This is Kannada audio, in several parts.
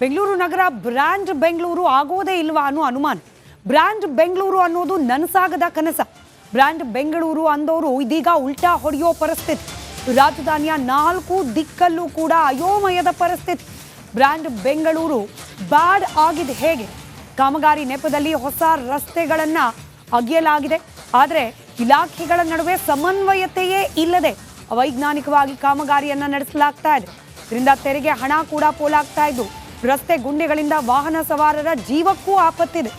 ಬೆಂಗಳೂರು ನಗರ, ಬ್ರ್ಯಾಂಡ್ ಬೆಂಗಳೂರು ಆಗೋದೇ ಇಲ್ವಾ ಅನ್ನೋ ಅನುಮಾನ. ಬ್ರ್ಯಾಂಡ್ ಬೆಂಗಳೂರು ಅನ್ನೋದು ನನಸಾಗದ ಕನಸ. ಬ್ರ್ಯಾಂಡ್ ಬೆಂಗಳೂರು ಅಂದವರು ಇದೀಗ ಉಲ್ಟಾ ಹೊಡೆಯೋ ಪರಿಸ್ಥಿತಿ. ರಾಜಧಾನಿಯ ನಾಲ್ಕು ದಿಕ್ಕಲ್ಲೂ ಕೂಡ ಅಯೋಮಯದ ಪರಿಸ್ಥಿತಿ. ಬ್ರ್ಯಾಂಡ್ ಬೆಂಗಳೂರು ಬ್ಯಾಡ್ ಆಗಿದೆ ಹೇಗೆ? ಕಾಮಗಾರಿ ನೆಪದಲ್ಲಿ ಹೊಸ ರಸ್ತೆಗಳನ್ನು ಅಗೆಯಲಾಗಿದೆ. ಆದರೆ ಇಲಾಖೆಗಳ ನಡುವೆ ಸಮನ್ವಯತೆಯೇ ಇಲ್ಲದೆ ಅವೈಜ್ಞಾನಿಕವಾಗಿ ಕಾಮಗಾರಿಯನ್ನು ನಡೆಸಲಾಗ್ತಾ ಇದೆ. ಇದರಿಂದ ತೆರಿಗೆ ಹಣ ಕೂಡ ಪೋಲಾಗ್ತಾ ಇದ್ದು ರಸ್ತೆ ಗುಂಡಿಗಳಿಂದ ವಾಹನ ಸವಾರರ ಜೀವಕ್ಕೂ ಆಪತ್ತಿದೆ.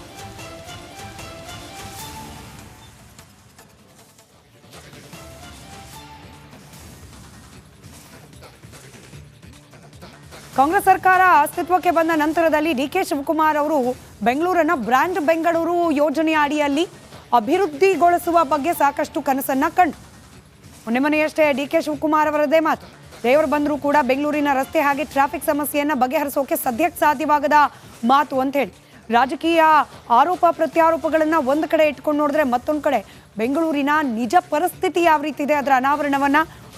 ಕಾಂಗ್ರೆಸ್ ಸರ್ಕಾರ ಅಸ್ತಿತ್ವಕ್ಕೆ ಬಂದ ನಂತರದಲ್ಲಿ ಡಿ ಕೆ ಶಿವಕುಮಾರ್ ಅವರು ಬೆಂಗಳೂರನ್ನ ಬ್ರ್ಯಾಂಡ್ ಬೆಂಗಳೂರು ಯೋಜನೆಯ ಅಡಿಯಲ್ಲಿ ಅಭಿವೃದ್ಧಿಗೊಳಿಸುವ ಬಗ್ಗೆ ಸಾಕಷ್ಟು ಕನಸನ್ನ ಕಂಡು. ಮೊನ್ನೆ ಮೊನ್ನೆಯಷ್ಟೇ ಡಿ ಕೆ ಶಿವಕುಮಾರ್ ಅವರದೇ ಮಾತು. ದೇವರು ಬಂದರೂ ಕೂಡ ಬೆಂಗಳೂರಿನ ರಸ್ತೆ ಹಾಗೆ ಟ್ರಾಫಿಕ್ ಸಮಸ್ಯೆಯನ್ನು ಬಗೆಹರಿಸೋಕೆ ಸದ್ಯಕ್ಕೆ ಸಾಧ್ಯವಾಗದ ಮಾತು ಅಂತ ಹೇಳಿ. ರಾಜಕೀಯ ಆರೋಪ ಪ್ರತ್ಯಾರೋಪಗಳನ್ನು ಒಂದು ಕಡೆ ಇಟ್ಕೊಂಡು ನೋಡಿದ್ರೆ ಮತ್ತೊಂದು ಕಡೆ. ಬೆಂಗಳೂರಿನ ನಿಜ ಪರಿಸ್ಥಿತಿ ಯಾವ ರೀತಿ ಇದೆ ಅದರ ಅನಾವರಣವನ್ನ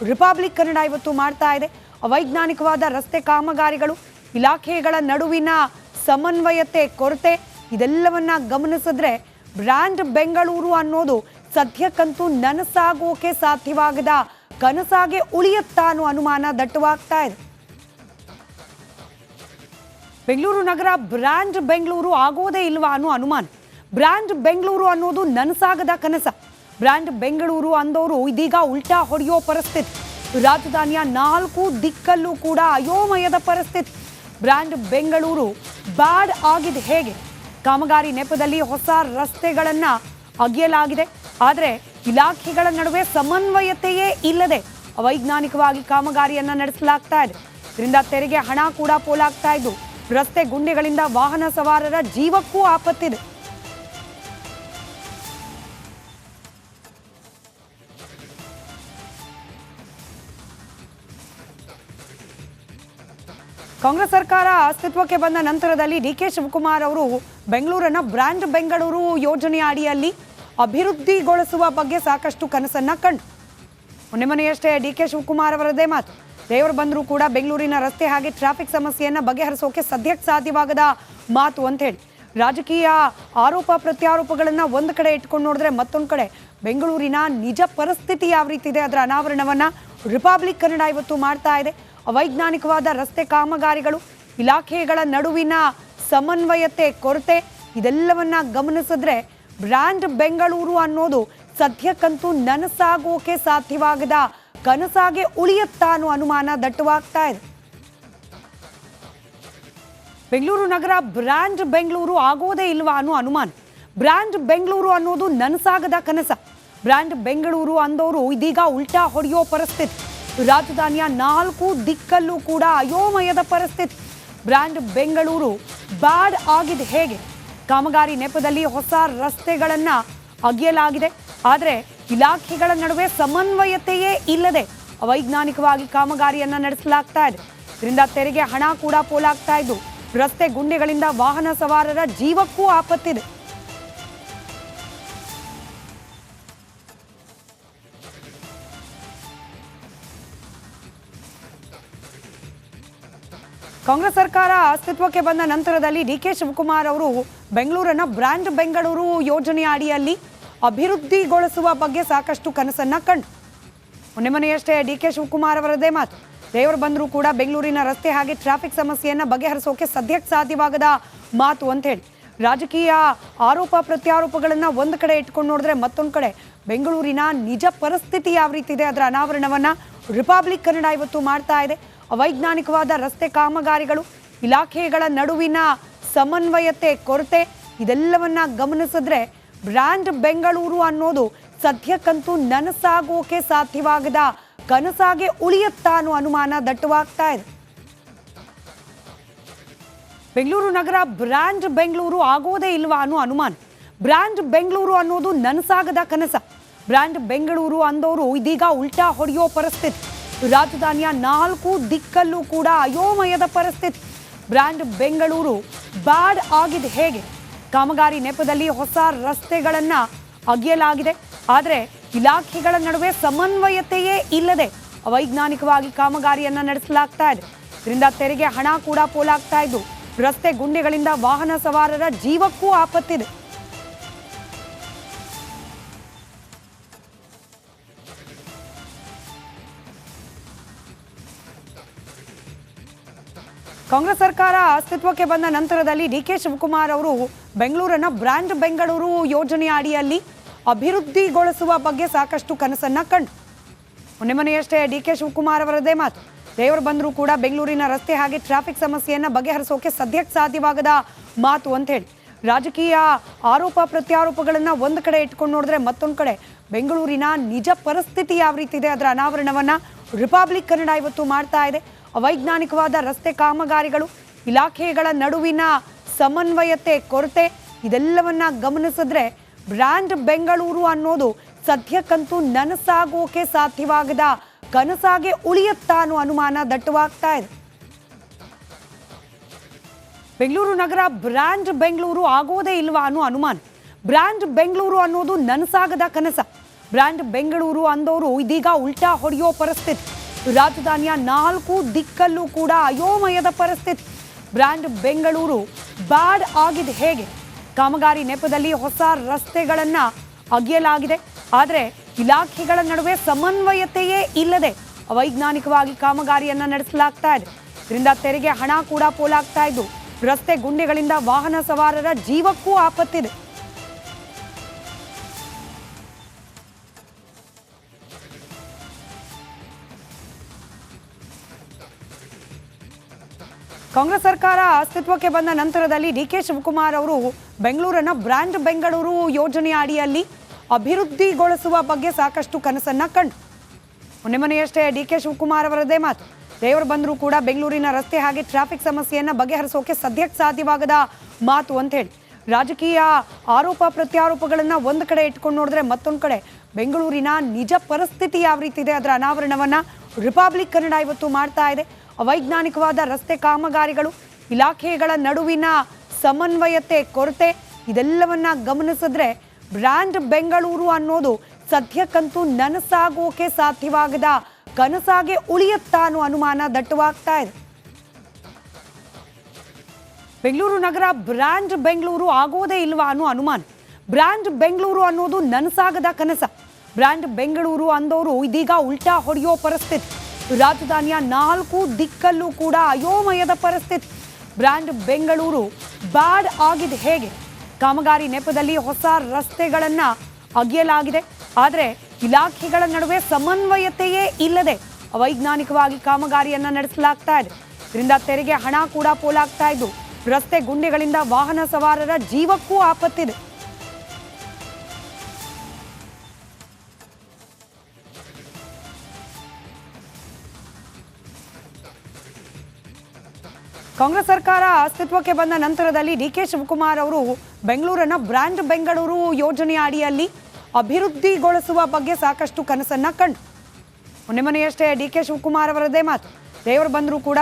ರಿಪಬ್ಲಿಕ್ ಕನ್ನಡ ಇವತ್ತು ಮಾಡ್ತಾ ಇದೆ. ಅವೈಜ್ಞಾನಿಕವಾದ ರಸ್ತೆ ಕಾಮಗಾರಿಗಳು, ಇಲಾಖೆಗಳ ನಡುವಿನ ಸಮನ್ವಯತೆ ಕೊರತೆ, ಇದೆಲ್ಲವನ್ನ ಗಮನಿಸಿದ್ರೆ ಬ್ರ್ಯಾಂಡ್ ಬೆಂಗಳೂರು ಅನ್ನೋದು ಸದ್ಯಕ್ಕಂತೂ ನನಸಾಗೋಕೆ ಸಾಧ್ಯವಾಗದ ಕನಸಾಗೆ ಉಳಿಯುತ್ತಾ ಅನ್ನೋ ಅನುಮಾನ ದಟ್ಟವಾಗ್ತಾ ಇದೆ. ಬೆಂಗಳೂರು ನಗರ ಬ್ರ್ಯಾಂಡ್ ಬೆಂಗಳೂರು ಆಗೋದೇ ಇಲ್ವಾ ಅನ್ನೋ ಅನುಮಾನ. ಬ್ರ್ಯಾಂಡ್ ಬೆಂಗಳೂರು ಅನ್ನೋದು ನನಸಾಗದ ಕನಸ. ಬ್ರ್ಯಾಂಡ್ ಬೆಂಗಳೂರು ಅಂದವರು ಇದೀಗ ಉಲ್ಟಾ ಹೊಡೆಯೋ ಪರಿಸ್ಥಿತಿ. ರಾಜಧಾನಿಯ ನಾಲ್ಕು ದಿಕ್ಕಲ್ಲೂ ಕೂಡ ಅಯೋಮಯದ ಪರಿಸ್ಥಿತಿ. ಬ್ರ್ಯಾಂಡ್ ಬೆಂಗಳೂರು ಬ್ಯಾಡ್ ಆಗಿದೆ ಹೇಗೆ? ಕಾಮಗಾರಿ ನೆಪದಲ್ಲಿ ಹೊಸ ರಸ್ತೆಗಳನ್ನು ಅಗೆಯಲಾಗಿದೆ. ಆದರೆ ಇಲಾಖೆಗಳ ನಡುವೆ ಸಮನ್ವಯತೆಯೇ ಇಲ್ಲದೆ ಅವೈಜ್ಞಾನಿಕವಾಗಿ ಕಾಮಗಾರಿಯನ್ನ ನಡೆಸಲಾಗ್ತಾ ಇದೆ. ಇದರಿಂದ ತೆರಿಗೆ ಹಣ ಕೂಡ ಪೋಲಾಗ್ತಾ ಇದ್ದು, ರಸ್ತೆ ಗುಂಡಿಗಳಿಂದ ವಾಹನ ಸವಾರರ ಜೀವಕ್ಕೂ ಆಪತ್ತಿದೆ. ಕಾಂಗ್ರೆಸ್ ಸರ್ಕಾರ ಅಸ್ತಿತ್ವಕ್ಕೆ ಬಂದ ನಂತರದಲ್ಲಿ ಡಿ ಕೆ ಶಿವಕುಮಾರ್ ಅವರು ಬೆಂಗಳೂರನ್ನ ಬ್ರ್ಯಾಂಡ್ ಬೆಂಗಳೂರು ಯೋಜನೆಯ ಅಡಿಯಲ್ಲಿ ಅಭಿವೃದ್ಧಿಗೊಳಿಸುವ ಬಗ್ಗೆ ಸಾಕಷ್ಟು ಕನಸನ್ನ ಕಂಡು. ಮೊನ್ನೆ ಮೊನ್ನೆಯಷ್ಟೇ ಡಿ ಕೆ ಶಿವಕುಮಾರ್ ಅವರದೇ ಮಾತು. ದೇವರು ಬಂದರೂ ಕೂಡ ಬೆಂಗಳೂರಿನ ರಸ್ತೆ ಹಾಗೆ ಟ್ರಾಫಿಕ್ ಸಮಸ್ಯೆಯನ್ನು ಬಗೆಹರಿಸೋಕೆ ಸದ್ಯಕ್ಕೆ ಸಾಧ್ಯವಾಗದ ಮಾತು ಅಂತ ಹೇಳಿ. ರಾಜಕೀಯ ಆರೋಪ ಪ್ರತ್ಯಾರೋಪಗಳನ್ನು ಒಂದು ಕಡೆ ಇಟ್ಕೊಂಡು ನೋಡಿದ್ರೆ ಮತ್ತೊಂದು ಕಡೆ. ಬೆಂಗಳೂರಿನ ನಿಜ ಪರಿಸ್ಥಿತಿ ಯಾವ ರೀತಿ ಇದೆ ಅದರ ಅನಾವರಣವನ್ನ ರಿಪಬ್ಲಿಕ್ ಕನ್ನಡ ಇವತ್ತು ಮಾಡ್ತಾ ಇದೆ. ಅವೈಜ್ಞಾನಿಕವಾದ ರಸ್ತೆ ಕಾಮಗಾರಿಗಳು, ಇಲಾಖೆಗಳ ನಡುವಿನ ಸಮನ್ವಯತೆ, ಕೊರತೆ, ಇದೆಲ್ಲವನ್ನ ಗಮನಿಸಿದ್ರೆ ಬ್ರ್ಯಾಂಡ್ ಬೆಂಗಳೂರು ಅನ್ನೋದು ಸದ್ಯಕ್ಕಂತೂ ನನಸಾಗೋಕೆ ಸಾಧ್ಯವಾಗದ, ಕನಸಾಗೆ ಉಳಿಯುತ್ತಾ ಅನುಮಾನ ದಟ್ಟವಾಗ್ತಾ ಇದೆ. ಬೆಂಗಳೂರು ನಗರ ಬ್ರ್ಯಾಂಡ್ ಬೆಂಗಳೂರು ಆಗೋದೇ ಇಲ್ವಾ ಅನ್ನೋ ಅನುಮಾನ. ಬ್ರ್ಯಾಂಡ್ ಬೆಂಗಳೂರು ಅನ್ನೋದು ನನಸಾಗದ ಕನಸ. ಬ್ರ್ಯಾಂಡ್ ಬೆಂಗಳೂರು ಅಂದವರು ಇದೀಗ ಉಲ್ಟಾ ಹೊಡೆಯೋ ಪರಿಸ್ಥಿತಿ. ರಾಜಧಾನಿಯ ನಾಲ್ಕು ದಿಕ್ಕಲ್ಲೂ ಕೂಡ ಅಯೋಮಯದ ಪರಿಸ್ಥಿತಿ. ಬ್ರ್ಯಾಂಡ್ ಬೆಂಗಳೂರು ಬ್ಯಾಡ್ ಆಗಿದೆ ಹೇಗೆ? ಕಾಮಗಾರಿ ನೆಪದಲ್ಲಿ ಹೊಸ ರಸ್ತೆಗಳನ್ನು ಅಗೆಯಲಾಗಿದೆ. ಆದರೆ ಇಲಾಖೆಗಳ ನಡುವೆ ಸಮನ್ವಯತೆಯೇ ಇಲ್ಲದೆ ಅವೈಜ್ಞಾನಿಕವಾಗಿ ಕಾಮಗಾರಿಯನ್ನು ನಡೆಸಲಾಗ್ತಾ ಇದೆ. ಇದರಿಂದ ತೆರಿಗೆ ಹಣ ಕೂಡ ಪೋಲಾಗ್ತಾ ಇದ್ದು, ರಸ್ತೆ ಗುಂಡಿಗಳಿಂದ ವಾಹನ ಸವಾರರ ಜೀವಕ್ಕೂ ಆಪತ್ತಿದೆ. ಕಾಂಗ್ರೆಸ್ ಸರ್ಕಾರ ಅಸ್ತಿತ್ವಕ್ಕೆ ಬಂದ ನಂತರದಲ್ಲಿ ಡಿ ಕೆ ಶಿವಕುಮಾರ್ ಅವರು ಬೆಂಗಳೂರನ್ನ ಬ್ರ್ಯಾಂಡ್ ಬೆಂಗಳೂರು ಯೋಜನೆಯ ಅಡಿಯಲ್ಲಿ ಅಭಿವೃದ್ಧಿಗೊಳಿಸುವ ಬಗ್ಗೆ ಸಾಕಷ್ಟು ಕನಸನ್ನ ಕಂಡು. ಮೊನ್ನೆ ಮೊನ್ನೆಯಷ್ಟೇ ಡಿ ಕೆ ಶಿವಕುಮಾರ್ ಅವರದೇ ಮಾತು. ದೇವರು ಬಂದರೂ ಕೂಡ ಬೆಂಗಳೂರಿನ ರಸ್ತೆ ಹಾಗೆ ಟ್ರಾಫಿಕ್ ಸಮಸ್ಯೆಯನ್ನು ಬಗೆಹರಿಸೋಕೆ ಸದ್ಯಕ್ಕೆ ಸಾಧ್ಯವಾಗದ ಮಾತು ಅಂತ ಹೇಳಿ. ರಾಜಕೀಯ ಆರೋಪ ಪ್ರತ್ಯಾರೋಪಗಳನ್ನು ಒಂದು ಕಡೆ ಇಟ್ಕೊಂಡು ನೋಡಿದ್ರೆ ಮತ್ತೊಂದು ಕಡೆ. ಬೆಂಗಳೂರಿನ ನಿಜ ಪರಿಸ್ಥಿತಿ ಯಾವ ರೀತಿ ಇದೆ ಅದರ ಅನಾವರಣವನ್ನು ರಿಪಬ್ಲಿಕ್ ಕನ್ನಡ ಇವತ್ತು ಮಾಡ್ತಾ ಇದೆ. ಅವೈಜ್ಞಾನಿಕವಾದ ರಸ್ತೆ ಕಾಮಗಾರಿಗಳು, ಇಲಾಖೆಗಳ ನಡುವಿನ ಸಮನ್ವಯತೆ, ಕೊರತೆ ಇದೆಲ್ಲವನ್ನ ಗಮನಿಸಿದ್ರೆ ಬ್ರ್ಯಾಂಡ್ ಬೆಂಗಳೂರು ಅನ್ನೋದು ಸದ್ಯಕ್ಕಂತೂ ನನಸಾಗೋಕೆ ಸಾಧ್ಯವಾಗದ ಕನಸಾಗೆ ಉಳಿಯುತ್ತಾ ಅನ್ನೋ ಅನುಮಾನ ದಟ್ಟವಾಗ್ತಾ ಇದೆ. ಬೆಂಗಳೂರು ನಗರ ಬ್ರ್ಯಾಂಡ್ ಬೆಂಗಳೂರು ಆಗೋದೇ ಇಲ್ವಾ ಅನ್ನೋ ಅನುಮಾನ. ಬ್ರ್ಯಾಂಡ್ ಬೆಂಗಳೂರು ಅನ್ನೋದು ನನಸಾಗದ ಕನಸ. ಬ್ರ್ಯಾಂಡ್ ಬೆಂಗಳೂರು ಅಂದವರು ಇದೀಗ ಉಲ್ಟಾ ಹೊಡೆಯೋ ಪರಿಸ್ಥಿತಿ. ರಾಜಧಾನಿಯ ನಾಲ್ಕು ದಿಕ್ಕಲ್ಲೂ ಕೂಡ ಅಯೋಮಯದ ಪರಿಸ್ಥಿತಿ. ಬ್ರ್ಯಾಂಡ್ ಬೆಂಗಳೂರು ಬ್ಯಾಡ್ ಆಗಿದೆ ಹೇಗೆ? ಕಾಮಗಾರಿ ನೆಪದಲ್ಲಿ ಹೊಸ ರಸ್ತೆಗಳನ್ನು ಅಗೆಯಲಾಗಿದೆ. ಆದರೆ ಇಲಾಖೆಗಳ ನಡುವೆ ಸಮನ್ವಯತೆಯೇ ಇಲ್ಲದೆ ಅವೈಜ್ಞಾನಿಕವಾಗಿ ಕಾಮಗಾರಿಯನ್ನು ನಡೆಸಲಾಗ್ತಾ ಇದೆ. ಇದರಿಂದ ತೆರಿಗೆ ಹಣ ಕೂಡ ಪೋಲಾಗ್ತಾ ಇದ್ದು, ರಸ್ತೆ ಗುಂಡಿಗಳಿಂದ ವಾಹನ ಸವಾರರ ಜೀವಕ್ಕೂ ಆಪತ್ತಿದೆ. ಕಾಂಗ್ರೆಸ್ ಸರ್ಕಾರ ಅಸ್ತಿತ್ವಕ್ಕೆ ಬಂದ ನಂತರದಲ್ಲಿ ಡಿ ಕೆ ಶಿವಕುಮಾರ್ ಅವರು ಬೆಂಗಳೂರನ್ನ ಬ್ರ್ಯಾಂಡ್ ಬೆಂಗಳೂರು ಯೋಜನೆಯ ಅಡಿಯಲ್ಲಿ ಅಭಿವೃದ್ಧಿಗೊಳಿಸುವ ಬಗ್ಗೆ ಸಾಕಷ್ಟು ಕನಸನ್ನ ಕಂಡು. ಮೊನ್ನೆ ಮೊನ್ನೆಯಷ್ಟೇ ಡಿ ಕೆ ಶಿವಕುಮಾರ್ ಅವರದೇ ಮಾತು. ದೇವರು ಬಂದರೂ ಕೂಡ ಬೆಂಗಳೂರಿನ ರಸ್ತೆ ಹಾಗೆ ಟ್ರಾಫಿಕ್ ಸಮಸ್ಯೆಯನ್ನ ಬಗೆಹರಿಸೋಕೆ ಸದ್ಯಕ್ಕೆ ಸಾಧ್ಯವಾಗದ ಮಾತು ಅಂತ ಹೇಳಿ. ರಾಜಕೀಯ ಆರೋಪ ಪ್ರತ್ಯಾರೋಪಗಳನ್ನ ಒಂದು ಕಡೆ ಇಟ್ಕೊಂಡು ನೋಡಿದ್ರೆ ಮತ್ತೊಂದು ಕಡೆ. ಬೆಂಗಳೂರಿನ ನಿಜ ಪರಿಸ್ಥಿತಿ ಯಾವ ರೀತಿ ಇದೆ ಅದರ ಅನಾವರಣವನ್ನ ರಿಪಬ್ಲಿಕ್ ಕನ್ನಡ ಇವತ್ತು ಮಾಡ್ತಾ ಇದೆ. ಅವೈಜ್ಞಾನಿಕವಾದ ರಸ್ತೆ ಕಾಮಗಾರಿಗಳು, ಇಲಾಖೆಗಳ ನಡುವಿನ ಸಮನ್ವಯತೆ, ಕೊರತೆ ಇದೆಲ್ಲವನ್ನ ಗಮನಿಸಿದ್ರೆ ಬ್ರ್ಯಾಂಡ್ ಬೆಂಗಳೂರು ಅನ್ನೋದು ಸದ್ಯಕ್ಕಂತೂ ನನಸಾಗೋಕೆ ಸಾಧ್ಯವಾಗದ ಕನಸಾಗೆ ಉಳಿಯುತ್ತಾ ಅನ್ನೋ ಅನುಮಾನ ದಟ್ಟವಾಗ್ತಾ ಇದೆ. ಬೆಂಗಳೂರು ನಗರ ಬ್ರ್ಯಾಂಡ್ ಬೆಂಗಳೂರು ಆಗೋದೇ ಇಲ್ವಾ ಅನ್ನೋ ಅನುಮಾನ. ಬ್ರ್ಯಾಂಡ್ ಬೆಂಗಳೂರು ಅನ್ನೋದು ನನಸಾಗದ ಕನಸ. ಬ್ರ್ಯಾಂಡ್ ಬೆಂಗಳೂರು ಅಂದವರು ಇದೀಗ ಉಲ್ಟಾ ಹೊಡೆಯೋ ಪರಿಸ್ಥಿತಿ. ರಾಜಧಾನಿಯ ನಾಲ್ಕು ದಿಕ್ಕಲ್ಲೂ ಕೂಡ ಅಯೋಮಯದ ಪರಿಸ್ಥಿತಿ. ಬ್ರ್ಯಾಂಡ್ ಬೆಂಗಳೂರು ಬ್ಯಾಡ್ ಆಗಿದೆ ಹೇಗೆ? ಕಾಮಗಾರಿ ನೆಪದಲ್ಲಿ ಹೊಸ ರಸ್ತೆಗಳನ್ನು ಅಗೆಯಲಾಗಿದೆ. ಆದರೆ ಇಲಾಖೆಗಳ ನಡುವೆ ಸಮನ್ವಯತೆಯೇ ಇಲ್ಲದೆ ಅವೈಜ್ಞಾನಿಕವಾಗಿ ಕಾಮಗಾರಿಯನ್ನು ನಡೆಸಲಾಗ್ತಾ ಇದೆ. ಇದರಿಂದ ತೆರಿಗೆ ಹಣ ಕೂಡ ಪೋಲಾಗ್ತಾ ಇದ್ದು, ರಸ್ತೆ ಗುಂಡಿಗಳಿಂದ ವಾಹನ ಸವಾರರ ಜೀವಕ್ಕೂ ಆಪತ್ತಿದೆ. ಕಾಂಗ್ರೆಸ್ ಸರ್ಕಾರ ಅಸ್ತಿತ್ವಕ್ಕೆ ಬಂದ ನಂತರದಲ್ಲಿ ಡಿ ಕೆ ಶಿವಕುಮಾರ್ ಅವರು ಬೆಂಗಳೂರನ್ನ ಬ್ರ್ಯಾಂಡ್ ಬೆಂಗಳೂರು ಯೋಜನೆಯ ಅಡಿಯಲ್ಲಿ ಅಭಿವೃದ್ಧಿಗೊಳಿಸುವ ಬಗ್ಗೆ ಸಾಕಷ್ಟು ಕನಸನ್ನ ಕಂಡು. ಮೊನ್ನೆ ಮೊನ್ನೆಯಷ್ಟೇ ಡಿ ಕೆ ಶಿವಕುಮಾರ್ ಅವರದೇ ಮಾತು. ದೇವರು ಬಂದರೂ ಕೂಡ ಬೆಂಗಳೂರಿನ ರಸ್ತೆ ಹಾಗೆ ಟ್ರಾಫಿಕ್ ಸಮಸ್ಯೆಯನ್ನ ಬಗೆಹರಿಸೋಕೆ ಸದ್ಯಕ್ಕೆ ಸಾಧ್ಯವಾಗದ ಮಾತು ಅಂತ ಹೇಳಿ. ರಾಜಕೀಯ ಆರೋಪ ಪ್ರತ್ಯಾರೋಪಗಳನ್ನು ಒಂದು ಕಡೆ ಇಟ್ಕೊಂಡು ನೋಡಿದ್ರೆ ಮತ್ತೊಂದು ಕಡೆ. ಬೆಂಗಳೂರಿನ ನಿಜ ಪರಿಸ್ಥಿತಿ ಯಾವ ರೀತಿ ಇದೆ ಅದರ ಅನಾವರಣವನ್ನ ರಿಪಬ್ಲಿಕ್ ಕನ್ನಡ ಇವತ್ತು ಮಾಡ್ತಾ ಇದೆ. ಅವೈಜ್ಞಾನಿಕವಾದ ರಸ್ತೆ ಕಾಮಗಾರಿಗಳು, ಇಲಾಖೆಗಳ ನಡುವಿನ ಸಮನ್ವಯತೆ, ಕೊರತೆ ಇದೆಲ್ಲವನ್ನ ಗಮನಿಸಿದ್ರೆ ಬ್ರ್ಯಾಂಡ್ ಬೆಂಗಳೂರು ಅನ್ನೋದು ಸದ್ಯಕ್ಕಂತೂ ನನಸಾಗೋಕೆ ಸಾಧ್ಯವಾಗದ ಕನಸಾಗೆ ಉಳಿಯುತ್ತಾ ಅನ್ನೋ ಅನುಮಾನ ದಟ್ಟವಾಗ್ತಾ ಇದೆ. ಬೆಂಗಳೂರು ನಗರ ಬ್ರ್ಯಾಂಡ್ ಬೆಂಗಳೂರು ಆಗೋದೇ ಇಲ್ವಾ ಅನ್ನೋ ಅನುಮಾನ. ಬ್ರ್ಯಾಂಡ್ ಬೆಂಗಳೂರು ಅನ್ನೋದು ನನಸಾಗದ ಕನಸ. ಬ್ರ್ಯಾಂಡ್ ಬೆಂಗಳೂರು ಅಂದವರು ಇದೀಗ ಉಲ್ಟಾ ಹೊಡೆಯೋ ಪರಿಸ್ಥಿತಿ. ರಾಜಧಾನಿಯ ನಾಲ್ಕು ದಿಕ್ಕಲ್ಲೂ ಕೂಡ ಅಯೋಮಯದ ಪರಿಸ್ಥಿತಿ. ಬ್ರ್ಯಾಂಡ್ ಬೆಂಗಳೂರು ಬ್ಯಾಡ್ ಆಗಿದೆ ಹೇಗೆ? ಕಾಮಗಾರಿ ನೆಪದಲ್ಲಿ ಹೊಸ ರಸ್ತೆಗಳನ್ನು ಅಗೆಯಲಾಗಿದೆ. ಆದರೆ ಇಲಾಖೆಗಳ ನಡುವೆ ಸಮನ್ವಯತೆಯೇ ಇಲ್ಲದೆ ಅವೈಜ್ಞಾನಿಕವಾಗಿ ಕಾಮಗಾರಿಯನ್ನು ನಡೆಸಲಾಗ್ತಾ ಇದೆ. ಇದರಿಂದ ತೆರಿಗೆ ಹಣ ಕೂಡ ಪೋಲಾಗ್ತಾ ಇದ್ದು, ರಸ್ತೆ ಗುಂಡಿಗಳಿಂದ ವಾಹನ ಸವಾರರ ಜೀವಕ್ಕೂ ಆಪತ್ತಿದೆ. ಕಾಂಗ್ರೆಸ್ ಸರ್ಕಾರ ಅಸ್ತಿತ್ವಕ್ಕೆ ಬಂದ ನಂತರದಲ್ಲಿ ಡಿ ಕೆ ಶಿವಕುಮಾರ್ ಅವರು ಬೆಂಗಳೂರನ್ನ ಬ್ರ್ಯಾಂಡ್ ಬೆಂಗಳೂರು ಯೋಜನೆಯ ಅಡಿಯಲ್ಲಿ ಅಭಿವೃದ್ಧಿಗೊಳಿಸುವ ಬಗ್ಗೆ ಸಾಕಷ್ಟು ಕನಸನ್ನ ಕಂಡು. ಮೊನ್ನೆ ಮೊನ್ನೆಯಷ್ಟೇ ಡಿ ಕೆ ಶಿವಕುಮಾರ್ ಅವರದೇ ಮಾತು. ದೇವರು ಬಂದರೂ ಕೂಡ